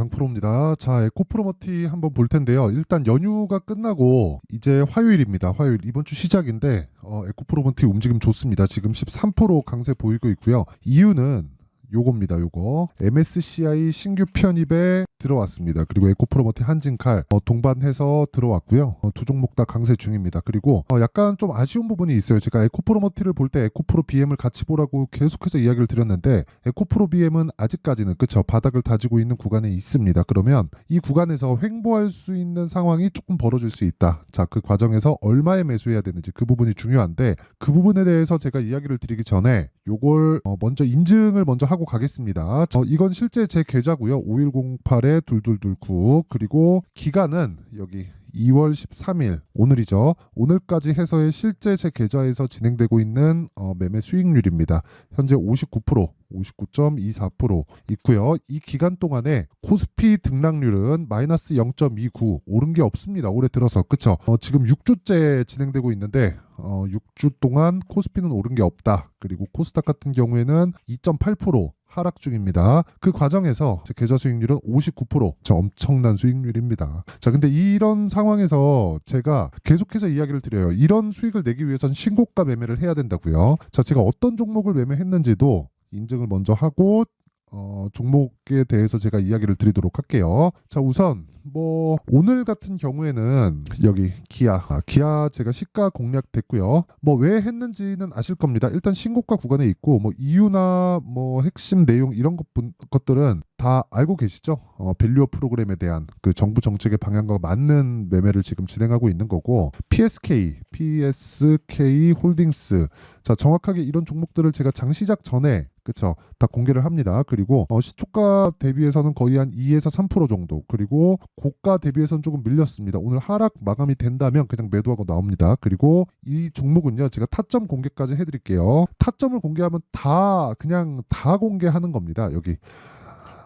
강프로입니다. 자, 에코프로머티 한번 볼 텐데요. 일단 연휴가 끝나고 이제 화요일입니다. 화요일 이번 주 시작인데 어, 에코프로머티 움직임 좋습니다. 지금 13% 강세 보이고 있고요. 이유는 요겁니다. 요거 MSCI 신규 편입에 들어왔습니다. 그리고 에코프로머티 한진칼 어, 동반해서 들어왔고요. 어, 두 종목 다 강세 중입니다. 그리고 어, 약간 좀 아쉬운 부분이 있어요. 제가 에코프로머티를 볼 때 에코프로 BM을 같이 보라고 계속해서 이야기를 드렸는데 에코프로 BM은 아직까지는 그쵸 바닥을 다지고 있는 구간에 있습니다. 그러면 이 구간에서 횡보할 수 있는 상황이 조금 벌어질 수 있다. 자, 그 과정에서 얼마에 매수해야 되는지 그 부분이 중요한데 그 부분에 대해서 제가 이야기를 드리기 전에 요걸 어, 먼저 인증을 먼저 하고 가겠습니다. 어, 이건 실제 제 계좌고요. 5108에 2229 그리고 기간은 여기 2월 13일 오늘이죠. 오늘까지 해서의 실제 제 계좌에서 진행되고 있는 어, 매매 수익률입니다. 현재 59% 59.24% 있고요. 이 기간 동안에 코스피 등락률은 마이너스 0.29 오른 게 없습니다. 올해 들어서 그쵸? 어, 지금 6주째 진행되고 있는데 어, 6주 동안 코스피는 오른 게 없다. 그리고 코스닥 같은 경우에는 2.8% 하락 중입니다. 그 과정에서 제 계좌 수익률은 59%. 저 엄청난 수익률입니다. 자, 근데 이런 상황에서 제가 계속해서 이야기를 드려요. 이런 수익을 내기 위해선 신고가 매매를 해야 된다고요. 자, 제가 어떤 종목을 매매했는지도 인증을 먼저 하고 어, 종목에 대해서 제가 이야기를 드리도록 할게요. 자, 우선 뭐 오늘 같은 경우에는 여기 기아, 아, 기아 제가 시가 공략 됐고요. 뭐 왜 했는지는 아실 겁니다. 일단 신고가 구간에 있고 뭐 이유나 뭐 핵심 내용 이런 것, 것들은 다 알고 계시죠? 어, 밸류어 프로그램에 대한 그 정부 정책의 방향과 맞는 매매를 지금 진행하고 있는 거고 PSK, PSK 홀딩스 자 정확하게 이런 종목들을 제가 장 시작 전에 그쵸 다 공개를 합니다. 그리고 어, 시초가 대비해서는 거의 한 2에서 3% 정도 그리고 고가 대비해서는 조금 밀렸습니다. 오늘 하락 마감이 된다면 그냥 매도하고 나옵니다. 그리고 이 종목은요 제가 타점 공개까지 해드릴게요. 타점을 공개하면 다 그냥 다 공개하는 겁니다. 여기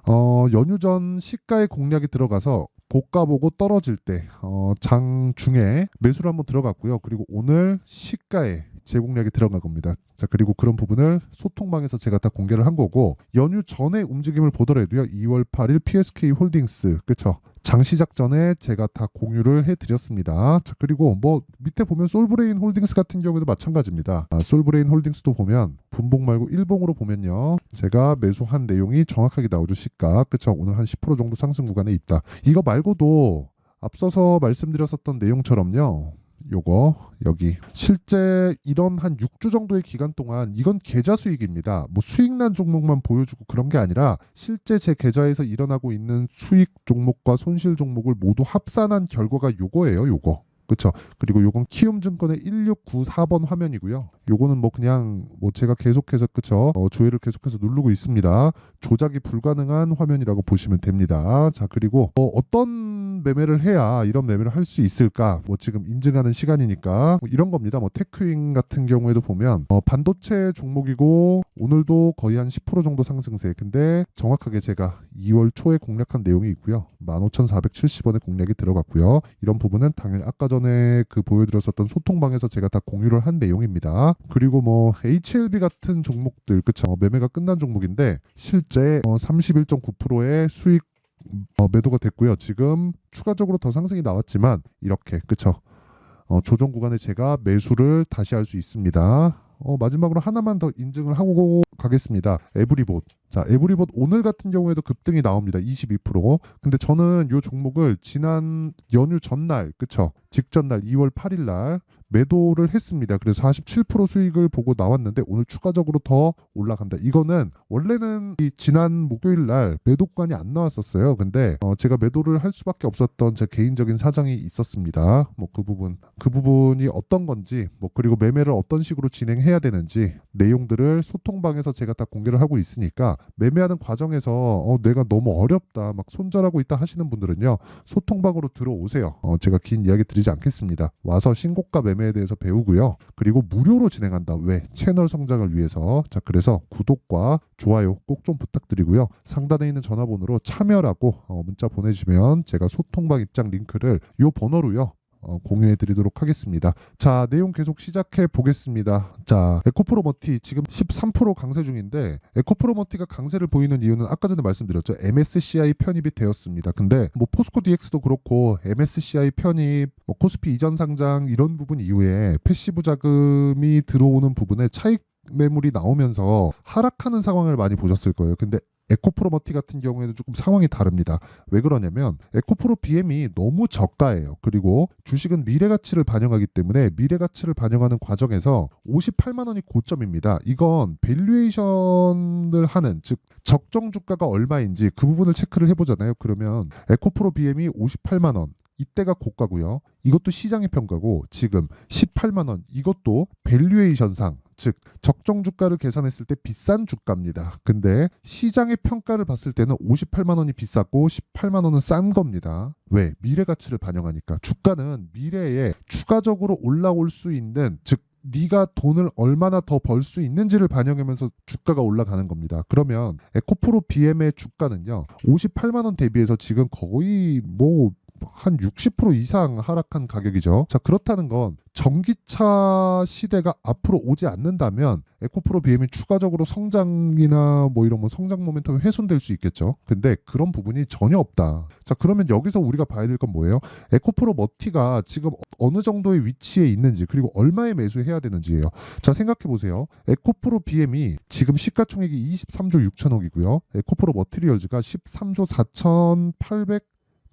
어, 연휴 전 시가의 공략이 들어가서 고가 보고 떨어질 때, 어, 장 중에 매수를 한번 들어갔고요. 그리고 오늘 시가에 재공략이 들어간 겁니다. 자, 그리고 그런 부분을 소통방에서 제가 다 공개를 한 거고, 연휴 전에 움직임을 보더라도요, 2월 8일 PSK 홀딩스, 그쵸? 장 시작 전에 제가 다 공유를 해드렸습니다. 자, 그리고 뭐 밑에 보면 솔브레인 홀딩스 같은 경우에도 마찬가지입니다. 아, 솔브레인 홀딩스도 보면 분봉 말고 일봉으로 보면요. 제가 매수한 내용이 정확하게 나오죠. 시가. 그쵸? 오늘 한 10% 정도 상승 구간에 있다. 이거 말고도 앞서서 말씀드렸었던 내용처럼요. 요거 여기 실제 이런 한 6주 정도의 기간 동안 이건 계좌 수익입니다. 뭐 수익난 종목만 보여주고 그런 게 아니라 실제 제 계좌에서 일어나고 있는 수익 종목과 손실 종목을 모두 합산한 결과가 요거예요. 요거. 그쵸. 그리고 요건 키움증권의 1694번 화면이고요. 요거는 뭐 그냥 뭐 제가 계속해서 그쵸. 어, 조회를 계속해서 누르고 있습니다. 조작이 불가능한 화면이라고 보시면 됩니다. 자 그리고 어, 어떤 매매를 해야 이런 매매를 할 수 있을까? 뭐 지금 인증하는 시간이니까 뭐 이런 겁니다. 뭐 테크윙 같은 경우에도 보면 어, 반도체 종목이고 오늘도 거의 한 10% 정도 상승세. 근데 정확하게 제가 2월 초에 공략한 내용이 있고요. 15,470원에 공략이 들어갔고요. 이런 부분은 당연히 아까 전에 그 보여드렸었던 소통방에서 제가 다 공유를 한 내용입니다. 그리고 뭐 HLB 같은 종목들 그쵸 매매가 끝난 종목인데 실제 어, 31.9%의 수익 어, 매도가 됐고요. 지금 추가적으로 더 상승이 나왔지만 이렇게 그쵸 어, 조정 구간에 제가 매수를 다시 할 수 있습니다. 어, 마지막으로 하나만 더 인증을 하고 가겠습니다. 에브리봇. 자, 에브리봇 오늘 같은 경우에도 급등이 나옵니다. 22%. 근데 저는 이 종목을 지난 연휴 전날, 그쵸? 직전 날 2월 8일 날 매도를 했습니다. 그래서 47% 수익을 보고 나왔는데 오늘 추가적으로 더 올라간다. 이거는 원래는 이 지난 목요일 날 매도권이 안 나왔었어요. 근데 어 제가 매도를 할 수밖에 없었던 제 개인적인 사정이 있었습니다. 뭐 그 부분 그 부분이 어떤 건지 뭐 그리고 매매를 어떤 식으로 진행해야 되는지 내용들을 소통방에서 제가 다 공개를 하고 있으니까 매매하는 과정에서 어 내가 너무 어렵다 막 손절하고 있다 하시는 분들은요 소통방으로 들어오세요. 어 제가 긴 이야기 드리지 않겠습니다. 와서 신고가 매매 매매에 대해서 배우고요. 그리고 무료로 진행한다. 왜? 채널 성장을 위해서. 자, 그래서 구독과 좋아요 꼭 좀 부탁드리고요. 상단에 있는 전화번호로 참여라고 어, 문자 보내주시면 제가 소통방 입장 링크를 이 번호로요. 어, 공유해 드리도록 하겠습니다. 자, 내용 계속 시작해 보겠습니다. 자, 에코프로머티 지금 13% 강세 중인데 에코프로머티가 강세를 보이는 이유는 아까 전에 말씀드렸죠. MSCI 편입이 되었습니다. 근데 뭐 포스코 DX도 그렇고 MSCI 편입, 뭐 코스피 이전 상장 이런 부분 이후에 패시브 자금이 들어오는 부분에 차익 매물이 나오면서 하락하는 상황을 많이 보셨을 거예요. 근데 에코프로머티 같은 경우에는 조금 상황이 다릅니다. 왜 그러냐면 에코프로 BM이 너무 저가예요. 그리고 주식은 미래 가치를 반영하기 때문에 미래 가치를 반영하는 과정에서 58만 원이 고점입니다. 이건 밸류에이션을 하는 즉 적정 주가가 얼마인지 그 부분을 체크를 해보잖아요. 그러면 에코프로 BM이 58만 원 이때가 고가고요. 이것도 시장의 평가고 지금 18만 원 이것도 밸류에이션상 즉 적정 주가를 계산했을 때 비싼 주가입니다. 근데 시장의 평가를 봤을 때는 58만 원이 비쌌고 18만 원은 싼 겁니다. 왜? 미래 가치를 반영하니까 주가는 미래에 추가적으로 올라올 수 있는 즉 네가 돈을 얼마나 더 벌 수 있는지를 반영하면서 주가가 올라가는 겁니다. 그러면 에코프로 BM의 주가는요. 58만 원 대비해서 지금 거의 뭐 한 60% 이상 하락한 가격이죠. 자, 그렇다는 건 전기차 시대가 앞으로 오지 않는다면 에코프로 BM이 추가적으로 성장이나 뭐 이런 뭐 성장 모멘텀이 훼손될 수 있겠죠. 근데 그런 부분이 전혀 없다. 자, 그러면 여기서 우리가 봐야 될 건 뭐예요? 에코프로 머티가 지금 어느 정도의 위치에 있는지 그리고 얼마에 매수해야 되는지예요. 자, 생각해 보세요. 에코프로 BM이 지금 시가총액이 23조 6천억이고요. 에코프로 머티리얼즈가 13조 4,800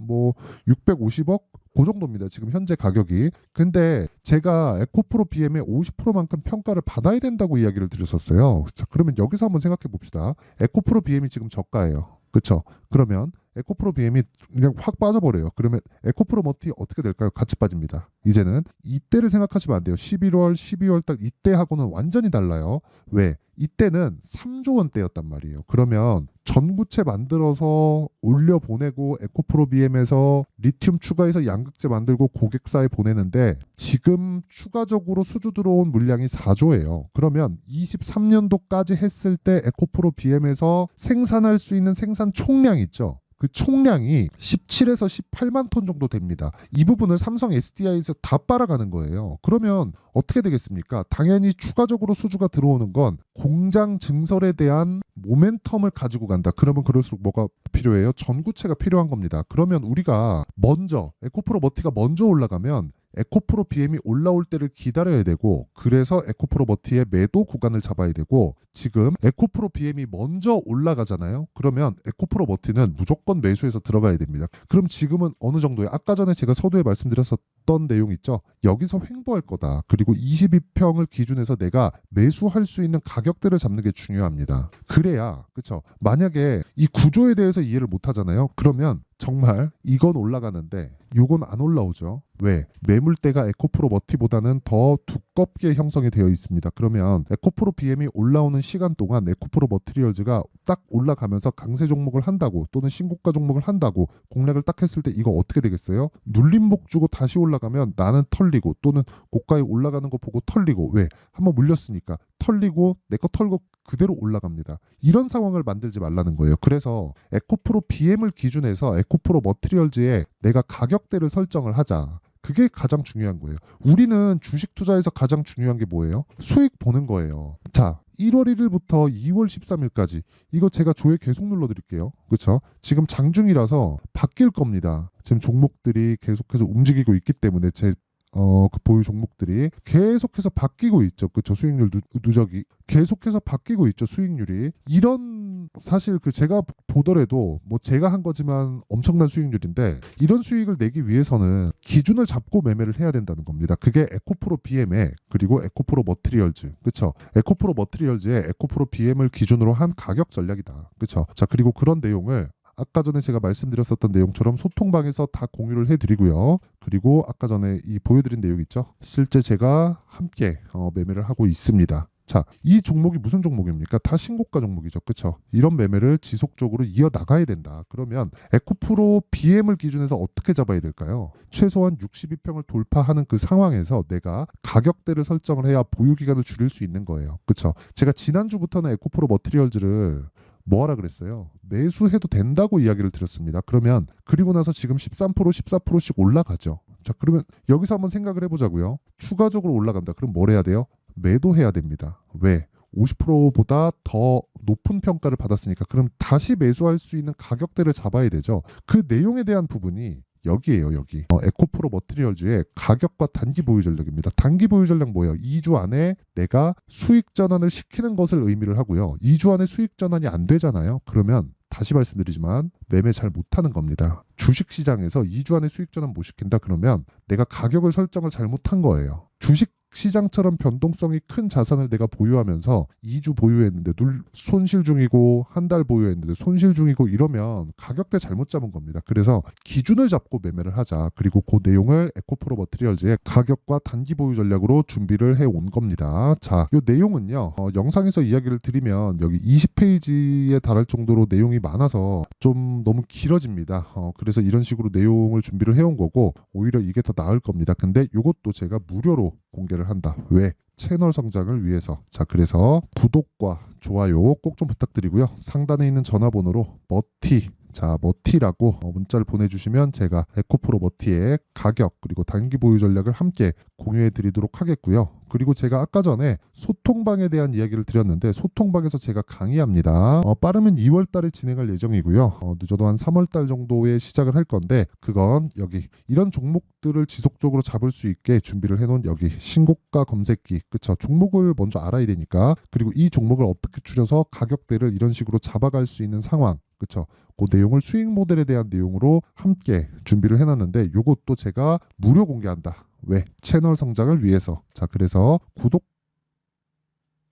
뭐 650억 그 정도입니다. 지금 현재 가격이. 근데 제가 에코프로 BM의 50%만큼 평가를 받아야 된다고 이야기를 드렸었어요. 자, 그러면 여기서 한번 생각해 봅시다. 에코프로 BM이 지금 저가예요. 그렇죠? 그러면 에코프로 BM이 그냥 확 빠져버려요. 그러면 에코프로 머티 어떻게 될까요? 같이 빠집니다. 이제는 이때를 생각하시면 안 돼요. 11월, 12월 달 이때하고는 완전히 달라요. 왜? 이때는 3조 원대였단 말이에요. 그러면 전구체 만들어서 올려 보내고 에코프로 BM에서 리튬 추가해서 양극재 만들고 고객사에 보내는데 지금 추가적으로 수주 들어온 물량이 4조예요. 그러면 23년도까지 했을 때 에코프로 BM에서 생산할 수 있는 생산 총량 있죠. 그 총량이 17에서 18만 톤 정도 됩니다. 이 부분을 삼성 SDI에서 다 빨아가는 거예요. 그러면 어떻게 되겠습니까? 당연히 추가적으로 수주가 들어오는 건 공장 증설에 대한 모멘텀을 가지고 간다. 그러면 그럴수록 뭐가 필요해요? 전구체가 필요한 겁니다. 그러면 우리가 먼저 에코프로 머티가 먼저 올라가면 에코프로 BM이 올라올 때를 기다려야 되고 그래서 에코프로 머티의 매도 구간을 잡아야 되고 지금 에코프로 BM이 먼저 올라가잖아요. 그러면 에코프로 머티는 무조건 매수해서 들어가야 됩니다. 그럼 지금은 어느 정도에 아까 전에 제가 서두에 말씀드렸었던 내용 있죠. 여기서 횡보할 거다. 그리고 22평을 기준해서 내가 매수할 수 있는 가격대를 잡는 게 중요합니다. 그래야 그렇죠. 만약에 이 구조에 대해서 이해를 못 하잖아요. 그러면 정말 이건 올라가는데 요건 안 올라오죠. 왜? 매물대가 에코프로 머티보다는 더 두껍게 형성이 되어 있습니다. 그러면 에코프로 BM이 올라오는 시간 동안 에코프로 머티리얼즈가 딱 올라가면서 강세 종목을 한다고 또는 신고가 종목을 한다고 공략을 딱 했을 때 이거 어떻게 되겠어요? 눌림목 주고 다시 올라 가면 나는 털리고 또는 고가에 올라가는 거 보고 털리고 왜? 한번 물렸으니까 털리고 내 거 털고 그대로 올라갑니다. 이런 상황을 만들지 말라는 거예요. 그래서 에코프로 BM을 기준해서 에코프로 머티리얼즈에 내가 가격대를 설정을 하자. 그게 가장 중요한 거예요. 우리는 주식 투자에서 가장 중요한 게 뭐예요? 수익 보는 거예요. 자, 1월 1일부터 2월 13일까지 이거 제가 조회 계속 눌러 드릴게요. 그렇죠? 지금 장중이라서 바뀔 겁니다. 지금 종목들이 계속해서 움직이고 있기 때문에 제 어, 그 보유 종목들이 계속해서 바뀌고 있죠. 그쵸. 수익률 누, 누적이. 계속해서 바뀌고 있죠. 수익률이. 이런 사실 그 제가 보더라도 뭐 제가 한 거지만 엄청난 수익률인데 이런 수익을 내기 위해서는 기준을 잡고 매매를 해야 된다는 겁니다. 그게 에코프로 BM에 그리고 에코프로 머트리얼즈. 그쵸. 에코프로 머트리얼즈의 에코프로 BM을 기준으로 한 가격 전략이다. 그쵸. 자, 그리고 그런 내용을 아까 전에 제가 말씀드렸었던 내용처럼 소통방에서 다 공유를 해드리고요. 그리고 아까 전에 이 보여드린 내용 있죠. 실제 제가 함께 어, 매매를 하고 있습니다. 자, 이 종목이 무슨 종목입니까? 다 신고가 종목이죠. 그렇죠? 이런 매매를 지속적으로 이어 나가야 된다. 그러면 에코프로 BM을 기준해서 어떻게 잡아야 될까요? 최소한 62평을 돌파하는 그 상황에서 내가 가격대를 설정을 해야 보유 기간을 줄일 수 있는 거예요. 그렇죠? 제가 지난주부터는 에코프로 머티리얼즈를 뭐 하라 그랬어요? 매수해도 된다고 이야기를 드렸습니다. 그러면 그리고 나서 지금 13% 14%씩 올라가죠. 자, 그러면 여기서 한번 생각을 해보자고요. 추가적으로 올라간다. 그럼 뭘 해야 돼요? 매도해야 됩니다. 왜? 50%보다 더 높은 평가를 받았으니까 그럼 다시 매수할 수 있는 가격대를 잡아야 되죠. 그 내용에 대한 부분이 여기에요, 여기. 어, 에코프로 머티리얼즈의 가격과 단기 보유 전략입니다. 단기 보유 전략 뭐예요? 2주 안에 내가 수익 전환을 시키는 것을 의미를 하고요. 2주 안에 수익 전환이 안 되잖아요. 그러면 다시 말씀드리지만 매매 잘 못하는 겁니다. 주식 시장에서 2주 안에 수익 전환 못 시킨다 그러면 내가 가격을 설정을 잘못한 거예요. 주식 시장처럼 변동성이 큰 자산을 내가 보유하면서 2주 보유했는데 눌 손실 중이고 한 달 보유했는데 손실 중이고 이러면 가격대 잘못 잡은 겁니다. 그래서 기준을 잡고 매매를 하자. 그리고 그 내용을 에코프로 머티리얼즈의 가격과 단기 보유 전략으로 준비를 해 온 겁니다. 자, 이 내용은요. 어, 영상에서 이야기를 드리면 여기 20페이지에 달할 정도로 내용이 많아서 좀 너무 길어집니다. 어, 그래서 이런 식으로 내용을 준비를 해온 거고 오히려 이게 더 나을 겁니다. 근데 이것도 제가 무료로 공개를 한다. 왜? 채널 성장을 위해서. 자, 그래서 구독과 좋아요 꼭 좀 부탁드리고요. 상단에 있는 전화번호로 머티 자, 머티라고 어, 문자를 보내주시면 제가 에코프로 머티의 가격 그리고 단기 보유 전략을 함께 공유해 드리도록 하겠고요. 그리고 제가 아까 전에 소통방에 대한 이야기를 드렸는데 소통방에서 제가 강의합니다. 어, 빠르면 2월 달에 진행할 예정이고요. 어, 늦어도 한 3월 달 정도에 시작을 할 건데 그건 여기 이런 종목들을 지속적으로 잡을 수 있게 준비를 해놓은 여기 신고가 검색기 그쵸 종목을 먼저 알아야 되니까 그리고 이 종목을 어떻게 줄여서 가격대를 이런 식으로 잡아갈 수 있는 상황 그쵸 그 내용을 수익 모델에 대한 내용으로 함께 준비를 해놨는데 이것도 제가 무료 공개한다. 왜? 채널 성장을 위해서. 자, 그래서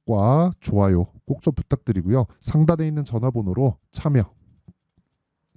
구독과 좋아요 꼭 좀 부탁드리고요. 상단에 있는 전화번호로 참여.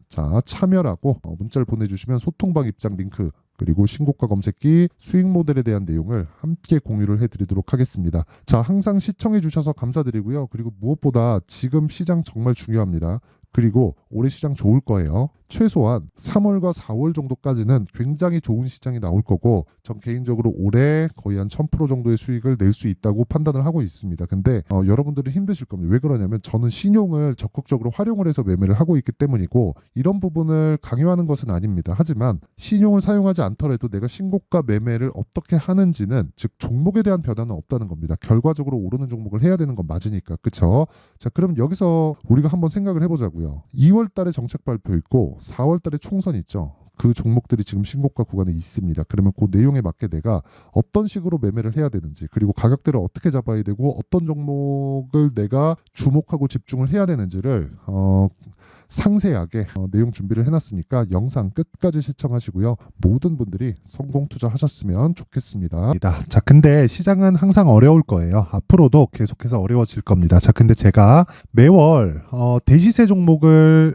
자, 참여라고 어, 문자를 보내주시면 소통방 입장 링크 그리고 신고가 검색기 수익 모델에 대한 내용을 함께 공유를 해드리도록 하겠습니다. 자, 항상 시청해 주셔서 감사드리고요. 그리고 무엇보다 지금 시장 정말 중요합니다. 그리고 올해 시장 좋을 거예요. 최소한 3월과 4월 정도까지는 굉장히 좋은 시장이 나올 거고 전 개인적으로 올해 거의 한 1000% 정도의 수익을 낼 수 있다고 판단을 하고 있습니다. 근데 어, 여러분들은 힘드실 겁니다. 왜 그러냐면 저는 신용을 적극적으로 활용을 해서 매매를 하고 있기 때문이고 이런 부분을 강요하는 것은 아닙니다. 하지만 신용을 사용하지 않더라도 내가 신고가 매매를 어떻게 하는지는 즉 종목에 대한 변화는 없다는 겁니다. 결과적으로 오르는 종목을 해야 되는 건 맞으니까. 그쵸? 자, 그럼 여기서 우리가 한번 생각을 해보자고요. 2월 달에 정책 발표 있고 4월 달에 총선 있죠. 그 종목들이 지금 신고가 구간에 있습니다. 그러면 그 내용에 맞게 내가 어떤 식으로 매매를 해야 되는지 그리고 가격대를 어떻게 잡아야 되고 어떤 종목을 내가 주목하고 집중을 해야 되는지를 어, 상세하게 어, 내용 준비를 해놨으니까 영상 끝까지 시청하시고요. 모든 분들이 성공 투자하셨으면 좋겠습니다. 자, 근데 시장은 항상 어려울 거예요. 앞으로도 계속해서 어려워질 겁니다. 자, 근데 제가 매월 어, 대시세 종목을